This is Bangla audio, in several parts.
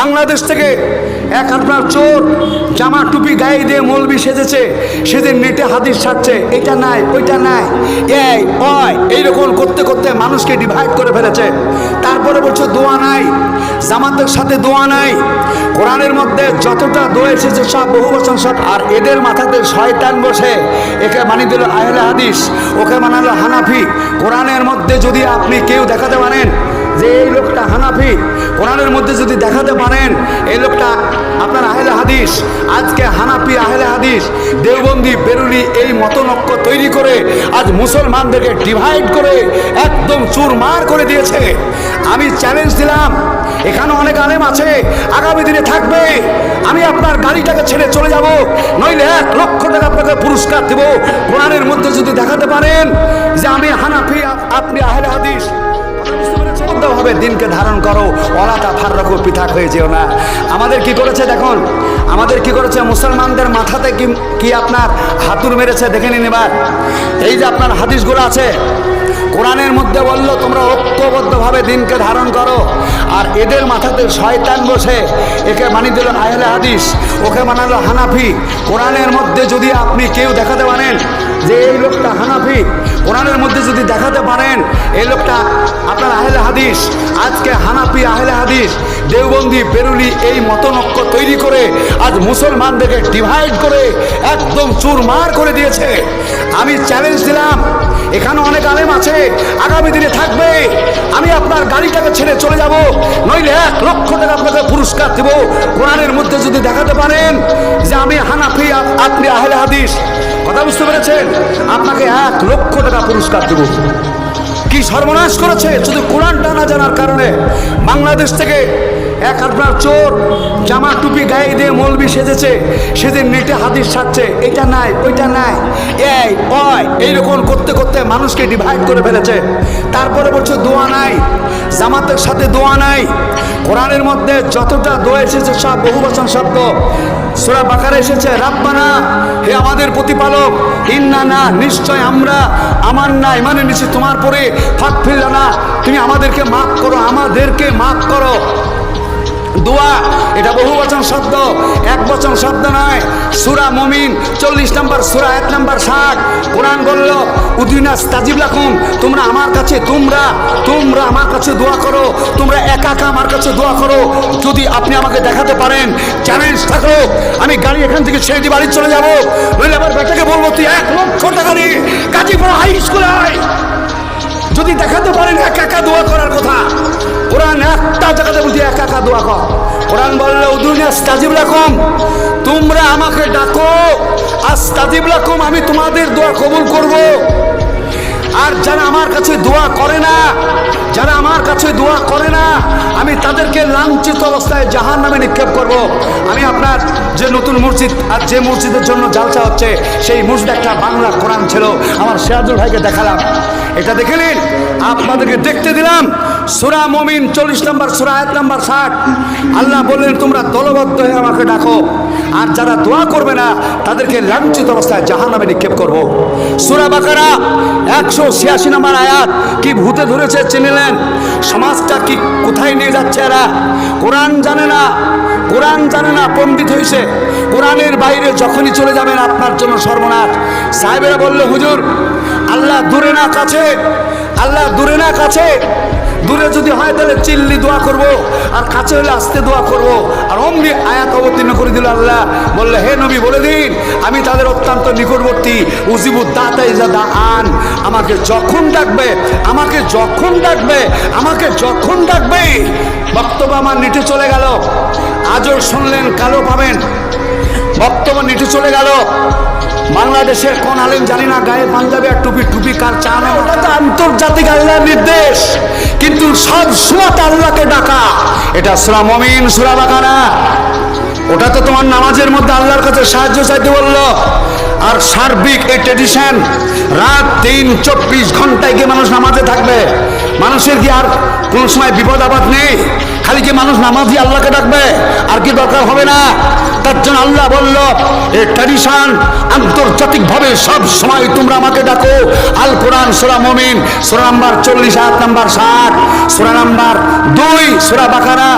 বাংলাদেশ থেকে এক আপনার চোর জামা টুপি গায়ে দিয়ে মলবি সেজেছে, সেদিন নেটে হাদিস ছাড়ছে, এটা নাই, ওইটা নাই, এই, ওই, এইরকম করতে করতে মানুষকে ডিভাইড করে ফেলেছে। তারপরে বলছে, দোয়া নাই, জামাতের সাথে দোয়া নাই, কোরআনের মধ্যে যতটা দোয়া এসেছে সব বহু বছর সব, আর এদের মাথাতে শয়তান বসে, একে মানি দিল আহলে হাদিস, ওকে মানালো হানাফি, কোরআনের মধ্যে যদি আপনি কেউ দেখাতে পারেন যে এই লোকটা হানাফি, কোরআনের মধ্যে যদি দেখাতে পারেন, এই লোকটা আপনার আহলে হাদিস, আজকে হানাফি আহলে হাদিস, দেওবন্দি বেরুলি এই মতনক্য তৈরি করে আজ মুসলমানদেরকে ডিভাইড করে একদম চুরমার করে দিয়েছে। আমি চ্যালেঞ্জ দিলাম, এখানে অনেক আলেম আছে, আগামী দিনে থাকবে, আমি আপনার গাড়িটাকে ছেড়ে চলে যাব, নইলে এক লক্ষ টাকা আপনাকে পুরস্কার দেব। কোরআনের মধ্যে যদি দেখাতে পারেন যে আমি হানাফি, আপ- আপনি আহলে হাদিস ভাবে দিনকে ধারণ করো। অলাতা ফার্রকো পৃথক হয়ে যেও না। আমাদের কি করেছে দেখুন? আমাদের কি করেছে? মুসলমানদের মাথাতে কি কি আপনার হাতুর মেরেছে দেখে নিন এবার। এই যে আপনার হাদিসগুলো আছে, কোরআনের মধ্যে বলল, তোমরা ঐক্যবদ্ধভাবে দিনকে ধারণ করো। আর এদের মাথাতে শয়তান বসে, একে মানি দিল আহলে হাদিস, ওকে মানালো হানাফি। কোরআনের মধ্যে যদি আপনি কেউ দেখাতে পারেন যে এই লোকটা হানাফি কোরআনের মধ্যে যদি দেখাতে পারেন, এই লোকটা আপনার আহলে হাদিস, আজকে হানাফি আহলে হাদিস, দেওবন্দি, বেরুলি এই মতনক্য তৈরি করে আজ মুসলমানদেরকে ডিভাইড করে একদম চুরমার করে দিয়েছে। আমি চ্যালেঞ্জ দিলাম, এখানে অনেক আলেম আছে, আগামী দিনে থাকবে, আমি আপনার গাড়িটাকে ছেড়ে চলে যাব, নইলে এক লক্ষ টাকা আপনাকে পুরস্কার দেব। কোরআনের মধ্যে যদি দেখাতে পারেন যে আমি হানাফি আপ- আপনি আহলে হাদিস কথা বুঝতে পেরেছেন? আপনাকে এক লক্ষ টাকা পুরস্কার দেব। কি সর্বনাশ করেছে? শুধু কোরআনটা না জানার কারণে বাংলাদেশ থেকে এক আপনার চোর জামা টুপি গায়ে দিয়ে মলবি সেজেছে, সেদিন নেটে হাদিস ছাড়ছে, এটা নাই, ওইটা নাই, এই, ওই। এইরকম করতে করতে মানুষকে ডিভাইড করে ফেলেছে। তারপরে বলছে, দোয়া নাই, জামাতের সাথে দোয়া নাই। কোরআনের মধ্যে যতটা দোয়া এসেছে সব বহু বচন শব্দ। সুরা বাকারে এসেছে, রাব্বানা, হে আমাদের প্রতিপালক, ইন্না না, নিশ্চয় আমরা, আমার না ইমানে নিচে তোমার পরে ফাঁক ফিরল না তুমি আমাদেরকে মাফ করো, আমাদেরকে মাফ করো। দোয়া, এটা বহু বচন শব্দ, এক বচন শব্দ নয়। সুরা মমিন, চল্লিশ নম্বর সুরা, এক নম্বর ষাট কোরআন বলল উদিনাস তাজিব লাকুম তোমরা আমার কাছে, তোমরা তোমরা আমার কাছে দোয়া করো, তোমরা একা একা আমার কাছে দোয়া করো। যদি আপনি আমাকে দেখাতে পারেন চ্যালেঞ্জ থাকো আমি গাড়ি এখান থেকে ছেড়ে দিয়ে বাড়ি চলে যাব। নইলে আমার বেটাকে বলব, তুই এক লক্ষ টাকা নিয়ে গাজীপুর হাই স্কুলে আয়। একা দোয়া কর। কোরআন বললে উদুনিয়া স্তাজিব রাখুম তোমরা আমাকে ডাকো আর স্তাজিব রাখুম আমি তোমাদের দোয়া কবুল করব। আর যারা আমার কাছে দোয়া করে না, যারা আমার কাছে দোয়া করে না, আমি তাদেরকে লাঞ্ছিত অবস্থায় জাহান নামে নিক্ষেপ করব। আমি আপনার যে নতুন মসজিদ আর যে মসজিদের জন্য জালসা হচ্ছে, সেই মসজিদ একটা বাংলা কোরআন ছিল। আমার সিরাজুল ভাইকে দেখালাম। এটা দেখে নিন। আপনাদেরকে দেখতে দিলাম। সুরা মমিন চল্লিশ নম্বর, সুরা এক নম্বর ষাট। আল্লাহ বললেন, তোমরা দলবদ্ধ হয়ে আমাকে ডাকো। আর যারা দোয়া করবে না, তাদেরকে লাঞ্ছিত অবস্থায় জাহান নামে নিক্ষেপ করব। সুরা বাকারা, একশো ছিয়াশি নম্বর আয়াত। কি ভূতে ধরেছে চিনিলেন? সমাজটা কি কোথায় নিয়ে যাচ্ছে এরা? কোরআন জানে না। কোরআন জানে না, পণ্ডিত হয়েছে কোরআনের বাইরে যখনই চলে যাবেন, আপনার জন্য সর্বনাশ। সাহেবেরা বলল, হুজুর, আল্লাহ দূরে না, কাছে আল্লাহ দূরে না কাছে? দূরে যদি হয় তাহলে চিল্লি দোয়া করব, আর কাছে হলে আস্তে দোয়া করব। আর অমনি আয়াত অবতীর্ণ করে দিল আল্লাহ। বললে, হে নবী, বলে দিন, আমি তাদের অত্যন্ত নিকটবর্তী উজিবুদ দাতাই জাদা আন। আমাকে যখন ডাকবে, আমাকে যখন ডাকবে, আমাকে যখন ডাকবে। বক্তব্য আমার নিটে চলে গেল। আজও শুনলেন, কালো পাবেন। বক্তব্য নিটে চলে গেল। বাংলাদেশের কোন আলেম জানি না গায়ে পাঞ্জাবি আর টুপি টুপি কার চানো ওটা তো আন্তর্জাতিক আল্লাহ নির্দেশ কিন্তু সব সুরাত আল্লাহকে ডাকা। এটা সুরা মমিন সুরা বাকানা ওটা তো তোমার নামাজের মধ্যে আল্লাহর কাছে সাহায্য চাইতে বলল। আর সার্বিক এই ট্রেডিশন রাত তিন চব্বিশ ঘন্টায় গিয়ে মানুষ নামাজে থাকবে। মানুষের কি আর কোনো সময় বিপদ, আপদ নেই? খালি কি মানুষ নামাজি আল্লাহকে ডাকবে? আর কি দরকার হবে না? তার জন্য আল্লাহ বলল এই ট্র্যাডিশন আন্তর্জাতিকভাবে সব সময় তোমরা আমাকে ডাকো। আল কোরআন, সোরা মমিন, সোরা নাম্বার চল্লিশ আট নাম্বার ষাট, সোরা নাম্বার দুই, সোরা বাকারা।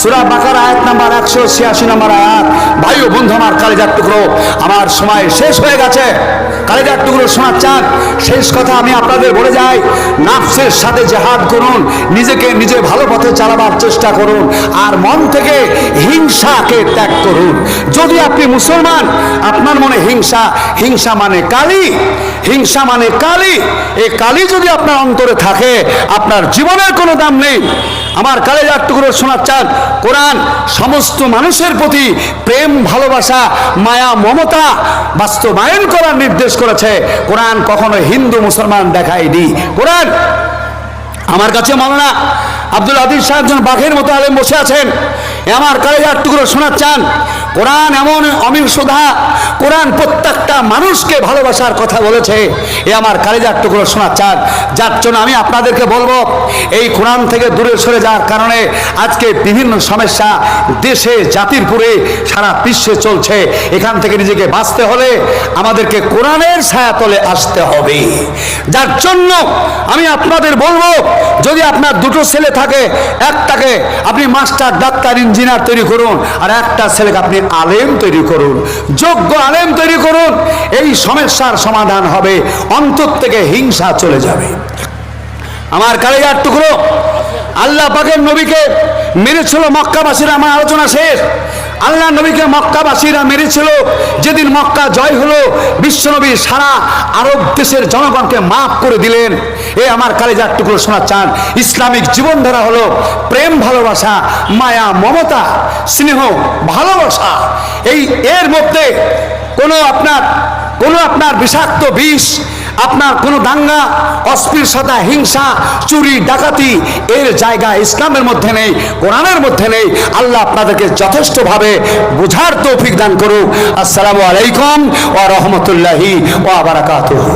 সুরা বাকার আয়াত নাম্বার একশো ছিয়াশি নাম্বার আয়াত। ভাই ও বন্ধু আমার কালেজার টুকরো, আমার সময় শেষ হয়ে গেছে। কালেজার টুকরো শোনার চান। শেষ কথা আমি আপনাদের বলে যাই, নাফসের সাথে জেহাদ করুন, নিজেকে নিজে ভালো পথে চালাবার চেষ্টা করুন, আর মন থেকে হিংসাকে ত্যাগ করুন। যদি আপনি মুসলমান, আপনার মনে হিংসা হিংসা মানে কালী, হিংসা মানে কালী এই কালী যদি আপনার অন্তরে থাকে, আপনার জীবনের কোনো দাম নেই। আমার কালেজার টুকরো শোনার চান কোরআন সমস্ত মানুষের প্রতি প্রেম, ভালোবাসা, মায়া, মমতা বাস্তবায়ন করার নির্দেশ করেছে। কোরআন কখনো হিন্দু, মুসলমান দেখায়নি। কোরআন আমার কাছে মাওলানা আব্দুল আদিল সাহেব বাঘের মতো আলেম বসে আছেন। আমার কালেজার টুকরো শোনার চান কোরআন এমন অমির সুধা, কোরআন প্রত্যেকটা মানুষকে ভালোবাসার কথা বলেছে। এ আমার কালেজার টুকরো শোনার চান। যার জন্য আমি আপনাদেরকে বলব, এই কোরআন থেকে দূরে সরে যাওয়ার কারণে আজকে বিভিন্ন সমস্যা দেশে, জাতির পুরে সারা বিশ্বে চলছে। এখান থেকে নিজেকে বাঁচতে হলে আমাদেরকে কোরআনের ছায়াতলে আসতে হবে। যার জন্য আমি আপনাদের বলব, যদি আপনার দুটো ছেলে থাকে, একটাকে আপনি মাস্টার, ডাক্তার, ইঞ্জিনিয়ার তৈরি করুন, আর একটা ছেলেকে আপনি আলেম তৈরি করুন, যোগ্য আলেম তৈরি করুন, এই সমস্যার সমাধান হবে, অন্তর থেকে হিংসা চলে যাবে। আমার কালেজার টুকরো, আল্লাহ পাকের নবীকে মেরেছিল মক্কাবাসীরা, আমার আলোচনা শেষ। আল্লাহ নবীকে মক্কাবাসীরা মেরেছিল। যেদিন মক্কা জয় হলো, বিশ্বনবী সারা আরব দেশের জনগণকে মাফ করে দিলেন। এ আমার কালেজার টুকরো শোনা চান ইসলামিক জীবনধারা হলো প্রেম, ভালোবাসা, মায়া, মমতা, স্নেহ, ভালোবাসা। এই এর মধ্যে কোনো আপনার কোনো আপনার বিষাক্ত বিষ আপনার কোনো দাঙ্গা অস্পৃশ্যতা হিংসা, চুরি, ডাকাতি, এর জায়গা ইসলামের মধ্যে নেই, কোরআনের মধ্যে নেই। আল্লাহ আপনাদেরকে যথেষ্টভাবে বোঝার তৌফিক দান করুক। আসসালামু আলাইকুম ও রহমতুল্লাহি ওয়া বারাকাতুহু।